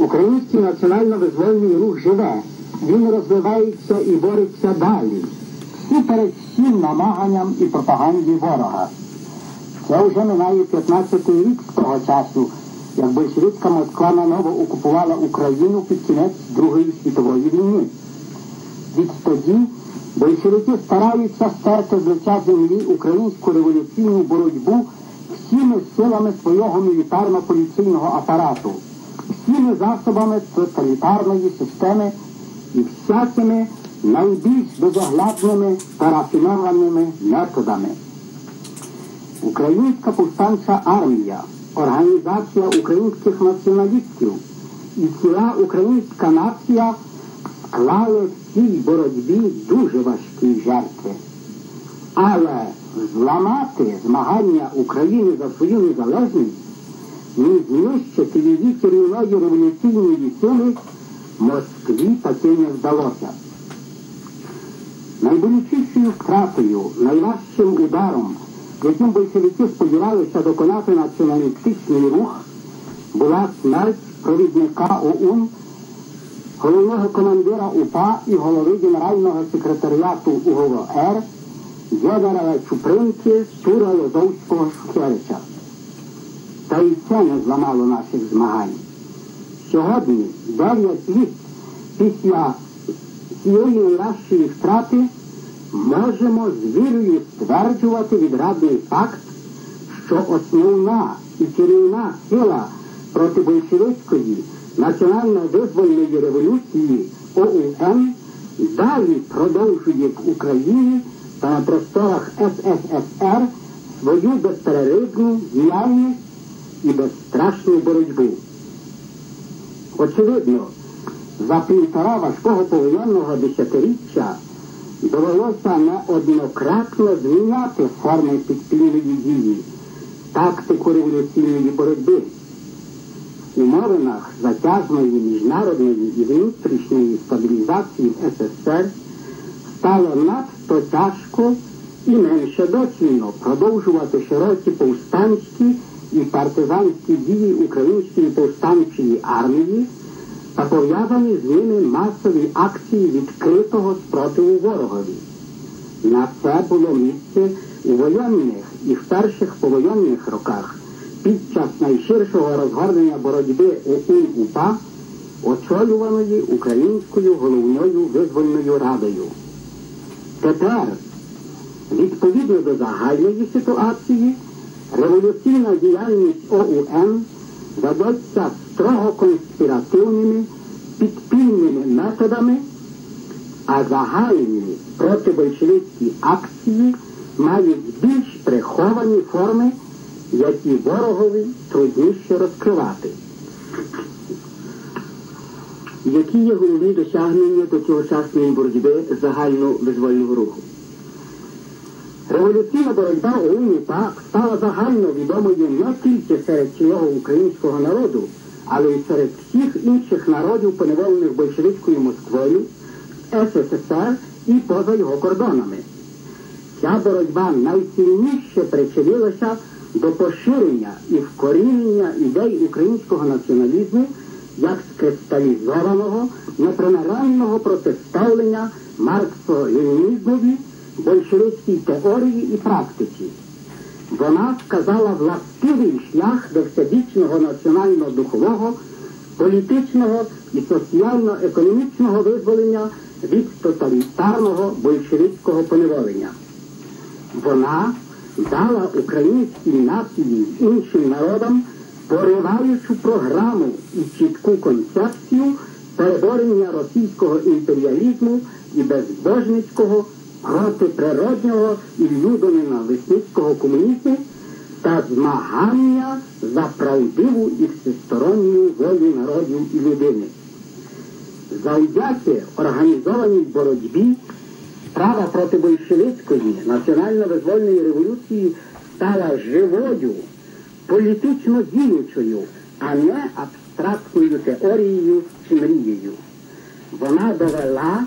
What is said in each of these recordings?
Український національно-визвольний рух живе, він розвивається і бореться далі. Всупереч всім намаганням і пропаганді ворога. Це вже минає 15-й рік з того часу, як большевицька Москва наново окупувала Україну під кінець Другої світової війни. Відтоді большевики стараються стерти з лиця землі українську революційну боротьбу всіми силами свого мілітарно-поліційного апарату, всіми засобами тоталітарної системи і всякими найбільш безоглядними та рафінованими методами. Українська повстанча армія, організація українських націоналістів і ціла українська нація склали в цій боротьбі дуже важкі жертви. Але зламати змагання України за свою незалежність, ні знищити її керівної революційної сили Москві таки не вдалося. Найболючішою втратою, найважчим ударом, яким большевики сподівалися доконати націоналістичний рух, була смерть провідника ОУН, головного командира УПА і голови Генерального секретаріату УГВР Гедера Чупринки Тура Лозовського Шухевича. Та і це не зламало наших змагань. Сьогодні, дев'ять літ після цієї найважчої втрати, можемо з вірою стверджувати відрадний факт, що основна і керівна сила проти большевицької національно-визвольної революції ОУН далі продовжує в Україні та на просторах СССР свою безперервну діяльність і безстрашну боротьбу. Очевидно, за півтора важкого повоєнного десятиріччя довелося неоднократно зміняти форми підпільної дії, тактику революційної боротьби. В умовинах затяжної міжнародної і внутрішньої стабілізації СССР стало надто тяжко і менше доцільно продовжувати широкі повстанські партизанські дії Української повстанчої армії та пов'язані з ними масові акції відкритого спротиву ворогові. На це було місце у воєнних і в перших повоєнних роках під час найширшого розгорнення боротьби УУН-УПА, очолюваної Українською головною визвольною радою. Тепер, відповідно до загальної ситуації, революційна діяльність ОУН ведеться строго конспіративними підпільними методами, а загальні протибольшевицькі акції мають більш приховані форми, які ворогові трудніше розкривати. Які є головні досягнення до цьогочасної боротьби загальновизвольного руху? Революційна боротьба ОУН-УПА стала загально відомою не тільки серед цілого українського народу, але й серед всіх інших народів, поневолених большевицькою Москвою, СССР і поза його кордонами. Ця боротьба найсильніше причинилася до поширення і вкорінення ідей українського націоналізму як скристалізованого, непримиренного протиставлення марксо-ленінізмові, большевицькій теорії і практиці. Вона вказала властивий шлях до всебічного національно-духового, політичного і соціально-економічного визволення від тоталітарного большевицького поневолення. Вона дала українській нації і іншим народам пориваючу програму і чітку концепцію переборення російського імперіалізму і безбожницького протиприроднього і людоненависницького комунізму та змагання за правдиву і всесторонню волю народів і людини. Завдяки організованій боротьбі справа проти большевицької національно-визвольної революції стала живою, політично діючою, а не абстрактною теорією чи мрією. Вона довела,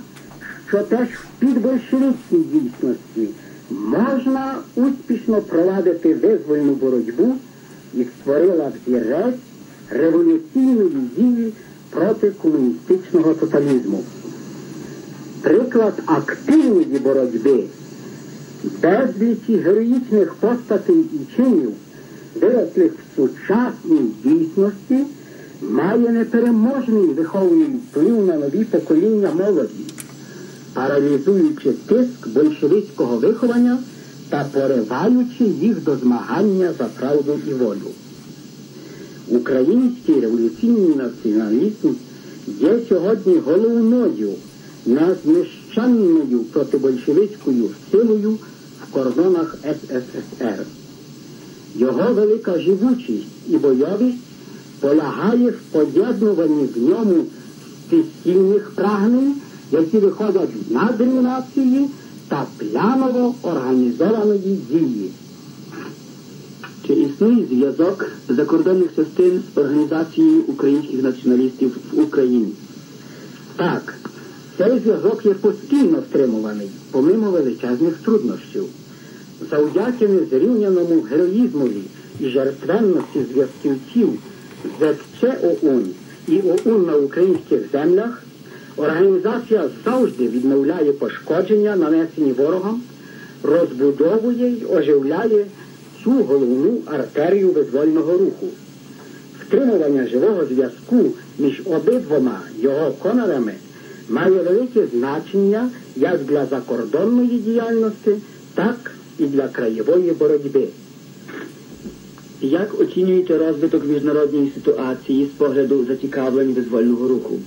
що теж в підбольшевицькій дійсності можна успішно провадити визвольну боротьбу і створила взірець революційної дії проти комуністичного тоталізму. Приклад активної боротьби, безлічі героїчних постатей і чинів, вирослих в сучасній дійсності, має непереможний виховний вплив на нові покоління молоді, паралізуючи тиск большевицького виховання та пориваючи їх до змагання за правду і волю. Український революційний націоналізм є сьогодні головною незнищенною протибольшевицькою силою в кордонах СССР. Його велика живучість і бойовість полягає в поєднуванні в ньому стихійних прагнень, які виходять з надрів нації та планово організованої дії. Чи існує зв'язок закордонних частин з організацією українських націоналістів в Україні? Так, цей зв'язок є постійно стримуваний, помимо величезних труднощів. Завдяки незрівняному героїзмові і жертвенності зв'язківців ЗЦОУН і ОУН на українських землях, організація завжди відновляє пошкодження, нанесені ворогам, розбудовує й оживляє цю головну артерію визвольного руху. Втримування живого зв'язку між обидвома його конорами має велике значення як для закордонної діяльності, так і для краєвої боротьби. Як оцінюєте розвиток міжнародної ситуації з погляду зацікавлень визвольного руху?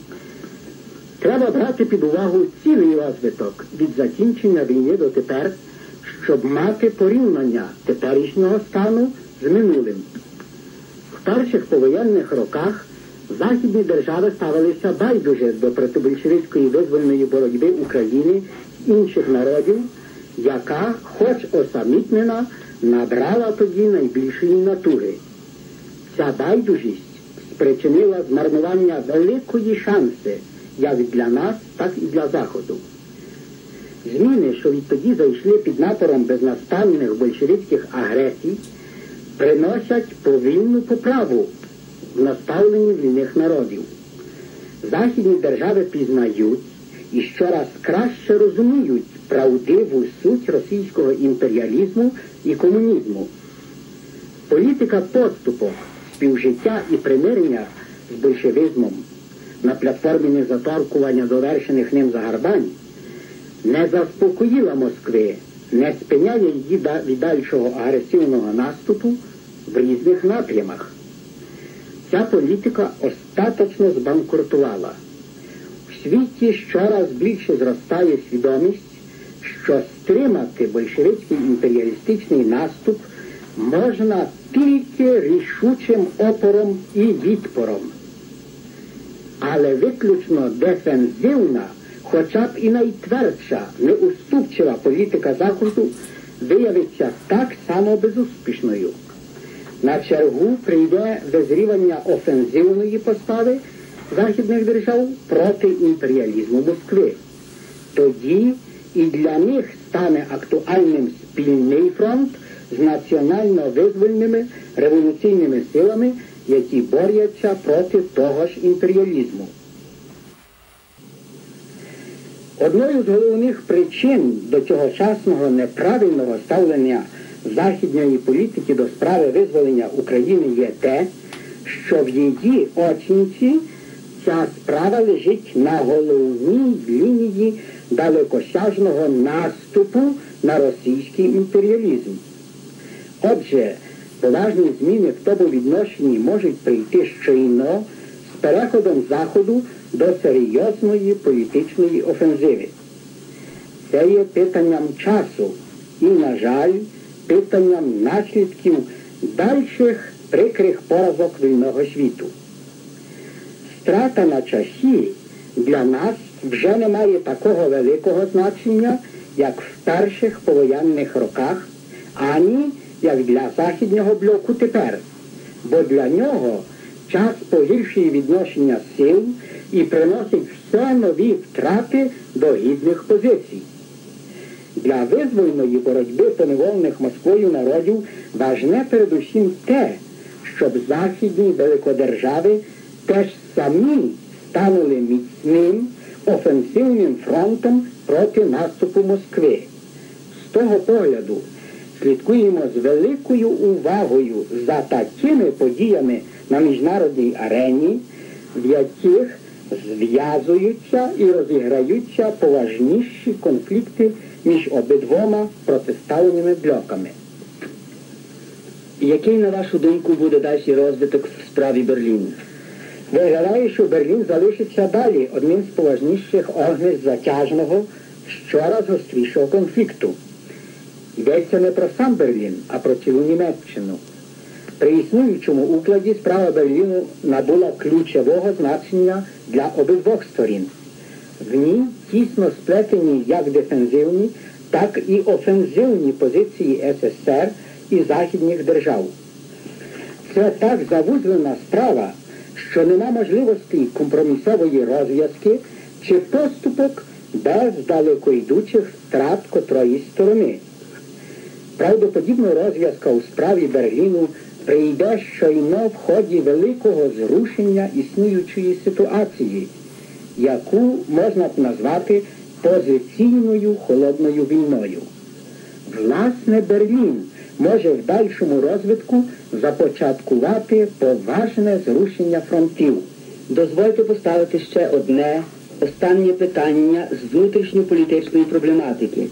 Треба брати під увагу цілий розвиток від закінчення війни до тепер, щоб мати порівняння теперішнього стану з минулим. В перших повоєнних роках західні держави ставилися байдуже до протибольшевицької визвольної боротьби України і інших народів, яка, хоч осамітнена, набрала тоді найбільшої натури. Ця байдужість спричинила змарнування великої шанси як для нас, так і для Заходу. Зміни, що відтоді зайшли під напором безнастанних большевицьких агресій, приносять повільну поправу в наставленні вільних народів. Західні держави пізнають і щораз краще розуміють правдиву суть російського імперіалізму і комунізму. Політика поступок, співжиття і примирення з большевизмом на платформі незаторкування довершених ним загарбань не заспокоїла Москви, не спиняє її від дальшого агресивного наступу в різних напрямах. Ця політика остаточно збанкрутувала. В світі щораз більше зростає свідомість, що стримати большевицький імперіалістичний наступ можна тільки рішучим опором і відпором. Але виключно дефензивна, хоча б і найтвердша, неуступчива політика Заходу виявиться так само безуспішною. На чергу прийде визрівання офензивної постави західних держав проти імперіалізму Москви. Тоді і для них стане актуальним спільний фронт з національно-визвольними революційними силами, які борються проти того ж імперіалізму. Одною з головних причин до цьогочасного неправильного ставлення західної політики до справи визволення України є те, що в її оцінці ця справа лежить на головній лінії далекосяжного наступу на російський імперіалізм. Отже, поважні зміни в тому відношенні можуть прийти щойно з переходом Заходу до серйозної політичної офензиви. Це є питанням часу і, на жаль, питанням наслідків дальших прикрих поразок вільного світу. Страта на часі для нас вже не має такого великого значення, як в перших повоєнних роках, ані як для Західнього блоку тепер, бо для нього час погіршує відношення сил і приносить все нові втрати до гідних позицій. Для визвольної боротьби поневолених Москвою народів важне передусім те, щоб західні великодержави теж самі станули міцним офенсивним фронтом проти наступу Москви. З того погляду слідкуємо з великою увагою за такими подіями на міжнародній арені, в яких зв'язуються і розіграються поважніші конфлікти між обидвома протиставленими блоками. Який, на вашу думку, буде далі розвиток в справі Берліну? Виглядає, що Берлін залишиться далі одним з поважніших огнищ затяжного, щораз гострішого конфлікту. Йдеться не про сам Берлін, а про цілу Німеччину. При існуючому укладі справа Берліну набула ключового значення для обидвох сторін. В ній тісно сплетені як дефензивні, так і офензивні позиції СССР і західних держав. Це так завузлена справа, що нема можливості компромісової розв'язки чи поступок без далекойдучих втрат котрої сторони. Правдоподібна розв'язка у справі Берліну прийде щойно в ході великого зрушення існуючої ситуації, яку можна б назвати позиційною холодною війною. Власне, Берлін може в дальшому розвитку започаткувати поважне зрушення фронтів. Дозвольте поставити ще одне останнє питання з внутрішньополітичної проблематики.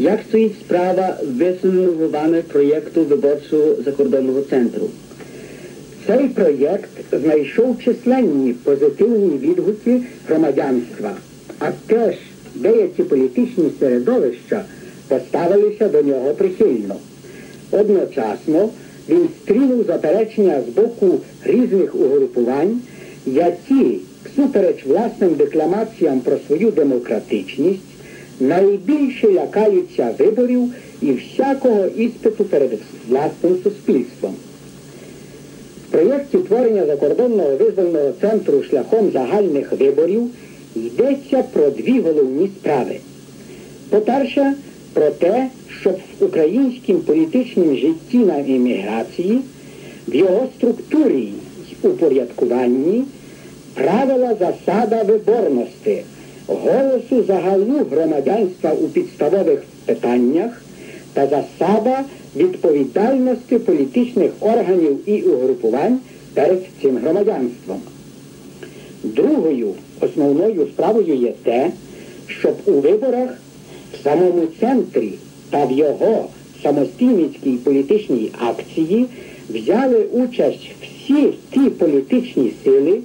Як стоїть справа висуненого вами проєкту виборчого закордонного центру? Цей проєкт знайшов численні позитивні відгуки громадянства, а теж деякі політичні середовища поставилися до нього прихильно. Одночасно він стрінув заперечення з боку різних угрупувань, які, всупереч власним декламаціям про свою демократичність, найбільше лякаються виборів і всякого іспиту перед власним суспільством. В проєкті творення закордонного визвольного центру шляхом загальних виборів йдеться про дві головні справи. По-перше, про те, щоб в українському політичному житті на імміграції, в його структурі й упорядкуванні правила засада виборності, голосу загалу громадянства у підставових питаннях та засада відповідальності політичних органів і угрупувань перед цим громадянством. Другою основною справою є те, щоб у виборах в самому центрі та в його самостійницькій політичній акції взяли участь всі ті політичні сили,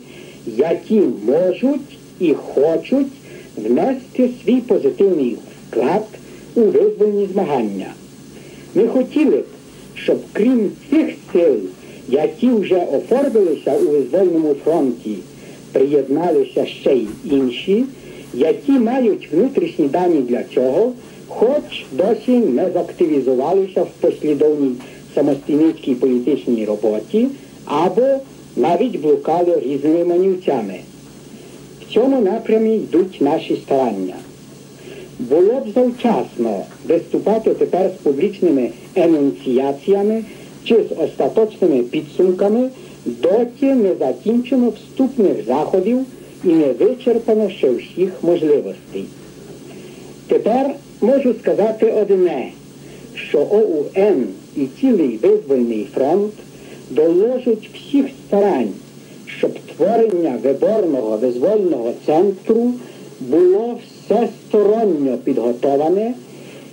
які можуть і хочуть внести свій позитивний вклад у визвольні змагання. Ми хотіли б, щоб крім цих сил, які вже оформилися у визвольному фронті, приєдналися ще й інші, які мають внутрішні дані для цього, хоч досі не заактивізувалися в послідовній самостійницькій політичній роботі або навіть блукали різними манівцями. Цьому напрямі йдуть наші старання. Було б завчасно виступати тепер з публічними енунціаціями чи з остаточними підсумками, доки не закінчено вступних заходів і не вичерпано ще всіх можливостей. Тепер можу сказати одне, що ОУН і цілий визвольний фронт доложать всіх старань, щоб творення виборного визвольного центру було всесторонньо підготоване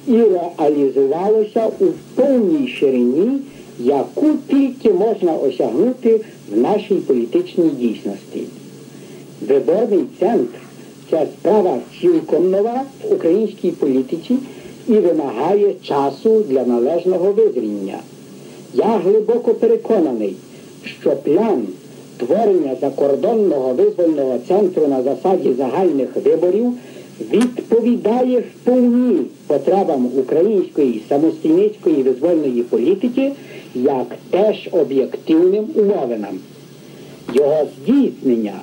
і реалізувалося у повній ширині, яку тільки можна осягнути в нашій політичній дійсності. Виборний центр це справа цілком нова в українській політиці і вимагає часу для належного визріння. Я глибоко переконаний, що план творення закордонного визвольного центру на засаді загальних виборів відповідає вповні потребам української самостійницької визвольної політики як теж об'єктивним умовинам. Його здійснення,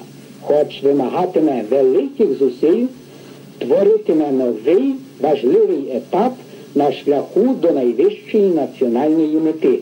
хоч вимагатиме великих зусиль, творитиме новий важливий етап на шляху до найвищої національної мети.